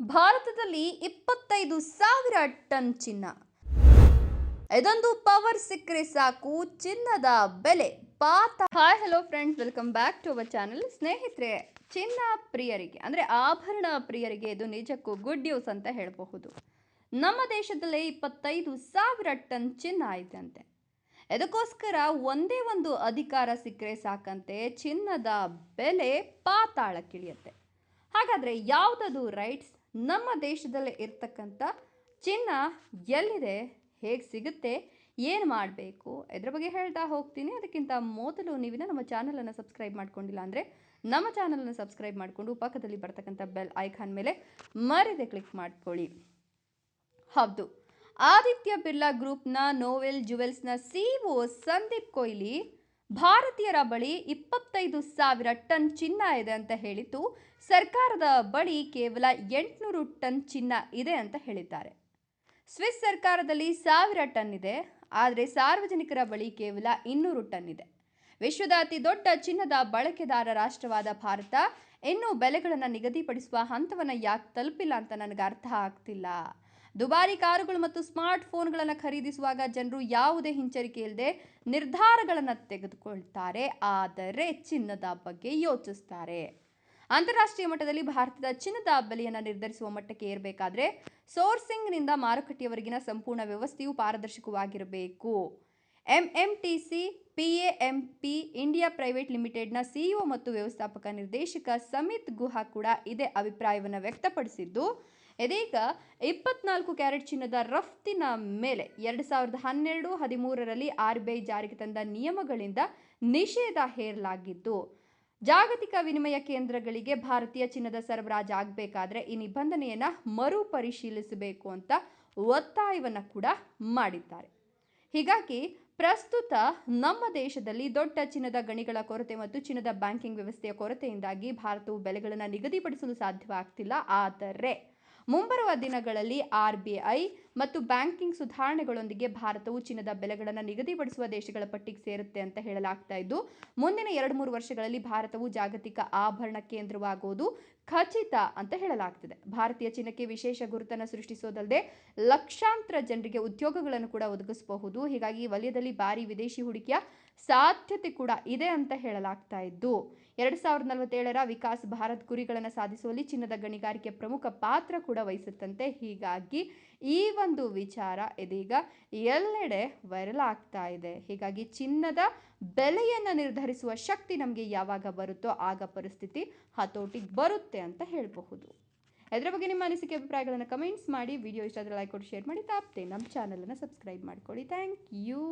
ಭಾರತದಲ್ಲಿ ಇಪ್ಪತ್ತೈದು ಸಾವಿರ ಟನ್ ಚಿನ್ನ. ಇದೊಂದು ಪವರ್ ಸಿಕ್ಕರೆ ಸಾಕು ಚಿನ್ನದ ಬೆಲೆ. ಪಾತ hi hello friends welcome back to our channel ಸ್ನೇಹಿತರೆ, ಚಿನ್ನ ಪ್ರಿಯರಿಗೆ, ಅಂದರೆ ಆಭರಣ ಪ್ರಿಯರಿಗೆ ಇದು ನಿಜಕ್ಕೂ ಗುಡ್ ನ್ಯೂಸ್ ಅಂತ ಹೇಳಬಹುದು. ನಮ್ಮ ದೇಶದಲ್ಲೇ ಇಪ್ಪತ್ತೈದು ಸಾವಿರ ಟನ್ ಚಿನ್ನ ಆಯ್ತಂತೆ ಇದಕ್ಕೋಸ್ಕರ ಒಂದೇ ಒಂದು ಅಧಿಕಾರ ಸಿಕ್ಕರೆ ಸಾಕಂತೆ. ಚಿನ್ನದ ಬೆಲೆ ಪಾತಾಳಕ್ಕಿಳಿಯುತ್ತೆ. ಹಾಗಾದರೆ ಯಾವುದದು ರೈಟ್ಸ್ ನಮ್ಮ ದೇಶದಲ್ಲೇ ಇರ್ತಕ್ಕಂಥ ಚಿನ್ನ ಎಲ್ಲಿದೆ? ಹೇಗೆ ಸಿಗುತ್ತೆ? ಏನು ಮಾಡಬೇಕು? ಇದ್ರ ಬಗ್ಗೆ ಹೇಳ್ತಾ ಹೋಗ್ತೀನಿ. ಅದಕ್ಕಿಂತ ಮೊದಲು ನೀವಿನ ನಮ್ಮ ಚಾನಲನ್ನು ಸಬ್ಸ್ಕ್ರೈಬ್ ಮಾಡ್ಕೊಂಡಿಲ್ಲ ಅಂದರೆ ನಮ್ಮ ಚಾನಲನ್ನು ಸಬ್ಸ್ಕ್ರೈಬ್ ಮಾಡಿಕೊಂಡು ಪಕ್ಕದಲ್ಲಿ ಬರ್ತಕ್ಕಂಥ ಬೆಲ್ ಐಕಾನ್ ಮೇಲೆ ಮರಿದೆ ಕ್ಲಿಕ್ ಮಾಡ್ಕೊಳ್ಳಿ. ಹೌದು. ಆದಿತ್ಯ ಬಿರ್ಲಾ ಗ್ರೂಪ್ನ ನೋವೆಲ್ ಜುವೆಲ್ಸ್ನ ಸಿಒ ಸಂದೀಪ್ ಕೊಹ್ಲಿ ಭಾರತೀಯರ ಬಳಿ ಇಪ್ಪತ್ತೈದು ಸಾವಿರ ಟನ್ ಚಿನ್ನ ಇದೆ ಅಂತ ಹೇಳಿತು ಸರ್ಕಾರದ ಬಳಿ ಕೇವಲ ಎಂಟುನೂರು ಟನ್ ಚಿನ್ನ ಇದೆ ಅಂತ ಹೇಳಿದ್ದಾರೆ. ಸ್ವಿಸ್ ಸರ್ಕಾರದಲ್ಲಿ ಸಾವಿರ ಟನ್ ಇದೆ, ಆದರೆ ಸಾರ್ವಜನಿಕರ ಬಳಿ ಕೇವಲ ಇನ್ನೂರು ಟನ್ ಇದೆ. ವಿಶ್ವದ ಅತಿ ದೊಡ್ಡ ಚಿನ್ನದ ಬಳಕೆದಾರ ರಾಷ್ಟ್ರವಾದ ಭಾರತ, ಇನ್ನೂ ಬೆಲೆಗಳನ್ನು ನಿಗದಿಪಡಿಸುವ ಹಂತವನ್ನು ಯಾಕೆ ತಲುಪಿಲ್ಲ ಅಂತ ನನಗೆ ಅರ್ಥ ಆಗ್ತಿಲ್ಲ. ದುಬಾರಿ ಕಾರುಗಳು ಮತ್ತು ಸ್ಮಾರ್ಟ್ ಫೋನ್ಗಳನ್ನು ಖರೀದಿಸುವಾಗ ಜನರು ಯಾವುದೇ ಹಿಂಜರಿಕೆ ಇಲ್ಲದೆ ನಿರ್ಧಾರಗಳನ್ನು ತೆಗೆದುಕೊಳ್ತಾರೆ. ಆದರೆ ಚಿನ್ನದ ಬಗ್ಗೆ ಯೋಚಿಸ್ತಾರೆ. ಅಂತಾರಾಷ್ಟ್ರೀಯ ಮಟ್ಟದಲ್ಲಿ ಭಾರತದ ಚಿನ್ನದ ಬೆಲೆಯನ್ನು ನಿರ್ಧರಿಸುವ ಮಟ್ಟಕ್ಕೆ ಏರಬೇಕಾದ್ರೆ ಸೋರ್ಸಿಂಗ್ನಿಂದ ಮಾರುಕಟ್ಟೆಯವರೆಗಿನ ಸಂಪೂರ್ಣ ವ್ಯವಸ್ಥೆಯು ಪಾರದರ್ಶಕವಾಗಿರಬೇಕು. ಎಂಎಂಟಿಸಿ ಪಿಎಎಂಪಿ ಇಂಡಿಯಾ ಪ್ರೈವೇಟ್ ಲಿಮಿಟೆಡ್ನ ಸಿಇಒ ಮತ್ತು ವ್ಯವಸ್ಥಾಪಕ ನಿರ್ದೇಶಕ ಸಮಿತ್ ಗುಹಾ ಕೂಡ ಇದೇ ಅಭಿಪ್ರಾಯವನ್ನು ವ್ಯಕ್ತಪಡಿಸಿದ್ದು, ಇದೀಗ ಇಪ್ಪತ್ನಾಲ್ಕು ಕ್ಯಾರೆಟ್ ಚಿನ್ನದ ರಫ್ತಿನ ಮೇಲೆ ಎರಡು ಸಾವಿರದ ಹನ್ನೆರಡು ಹದಿಮೂರರಲ್ಲಿ ಆರ್ ಬಿ ಐ ಜಾರಿಗೆ ತಂದ ನಿಯಮಗಳಿಂದ ನಿಷೇಧ ಹೇರಲಾಗಿದ್ದು, ಜಾಗತಿಕ ವಿನಿಮಯ ಕೇಂದ್ರಗಳಿಗೆ ಭಾರತೀಯ ಚಿನ್ನದ ಸರಬರಾಜು ಆಗಬೇಕಾದ್ರೆ ಈ ನಿಬಂಧನೆಯನ್ನು ಮರುಪರಿಶೀಲಿಸಬೇಕು ಅಂತ ಒತ್ತಾಯವನ್ನು ಕೂಡ ಮಾಡಿದ್ದಾರೆ. ಹೀಗಾಗಿ ಪ್ರಸ್ತುತ ನಮ್ಮ ದೇಶದಲ್ಲಿ ದೊಡ್ಡ ಚಿನ್ನದ ಗಣಿಗಳ ಕೊರತೆ ಮತ್ತು ಚಿನ್ನದ ಬ್ಯಾಂಕಿಂಗ್ ವ್ಯವಸ್ಥೆಯ ಕೊರತೆಯಿಂದಾಗಿ ಭಾರತವು ಬೆಲೆಗಳನ್ನು ನಿಗದಿಪಡಿಸಲು ಸಾಧ್ಯವಾಗ್ತಿಲ್ಲ. ಆದರೆ ಮುಂಬರುವ ದಿನಗಳಲ್ಲಿ ಆರ್ ಬಿ ಐ ಮತ್ತು ಬ್ಯಾಂಕಿಂಗ್ ಸುಧಾರಣೆಗಳೊಂದಿಗೆ ಭಾರತವು ಚಿನ್ನದ ಬೆಲೆಗಳನ್ನು ನಿಗದಿಪಡಿಸುವ ದೇಶಗಳ ಪಟ್ಟಿಗೆ ಸೇರುತ್ತೆ ಅಂತ ಹೇಳಲಾಗ್ತಾ ಇದ್ದು, ಮುಂದಿನ ಎರಡು ಮೂರು ವರ್ಷಗಳಲ್ಲಿ ಭಾರತವು ಜಾಗತಿಕ ಆಭರಣ ಕೇಂದ್ರವಾಗುವುದು ಖಚಿತ ಅಂತ ಹೇಳಲಾಗ್ತಿದೆ. ಭಾರತೀಯ ಚಿನ್ನಕ್ಕೆ ವಿಶೇಷ ಗುರುತನ್ನು ಸೃಷ್ಟಿಸೋದಲ್ಲದೆ ಲಕ್ಷಾಂತರ ಜನರಿಗೆ ಉದ್ಯೋಗಗಳನ್ನು ಕೂಡ ಒದಗಿಸಬಹುದು. ಹೀಗಾಗಿ ವಲಯದಲ್ಲಿ ಭಾರಿ ವಿದೇಶಿ ಹೂಡಿಕೆಯ ಸಾಧ್ಯತೆ ಕೂಡ ಇದೆ ಅಂತ ಹೇಳಲಾಗ್ತಾ ಇದ್ದು, ಎರಡು ಸಾವಿರದ ನಲವತ್ತೇಳರ ವಿಕಾಸ್ ಭಾರತ್ ಗುರಿಗಳನ್ನು ಸಾಧಿಸುವಲ್ಲಿ ಚಿನ್ನದ ಗಣಿಗಾರಿಕೆ ಪ್ರಮುಖ ಪಾತ್ರ ಕೂಡ ವಹಿಸುತ್ತಂತೆ. ಹೀಗಾಗಿ ಈ ವಿಚಾರ ಇದೀಗ ಎಲ್ಲೆಡೆ ವೈರಲ್ ಆಗ್ತಾ ಇದೆ. ಹೀಗಾಗಿ ಚಿನ್ನದ ಬೆಲೆಯನ್ನು ನಿರ್ಧರಿಸುವ ಶಕ್ತಿ ನಮಗೆ ಯಾವಾಗ ಬರುತ್ತೋ ಆಗ ಪರಿಸ್ಥಿತಿ ಹತೋಟಿಗೆ ಬರುತ್ತೆ ಅಂತ ಹೇಳಬಹುದು. ಇದರ ಬಗ್ಗೆ ನಿಮ್ಮ ಅನಿಸಿಕೆ, ಅಭಿಪ್ರಾಯಗಳನ್ನು ಕಮೆಂಟ್ಸ್ ಮಾಡಿ ವಿಡಿಯೋ ಇಷ್ಟ ಆದರೆ ಲೈಕ್ ಕೊಟ್ಟು ಶೇರ್ ಮಾಡಿ, ತಾಪ್ತೆ, ನಮ್ಮ ಚಾನಲನ್ನು ಸಬ್ಸ್ಕ್ರೈಬ್ ಮಾಡ್ಕೊಳ್ಳಿ. Thank you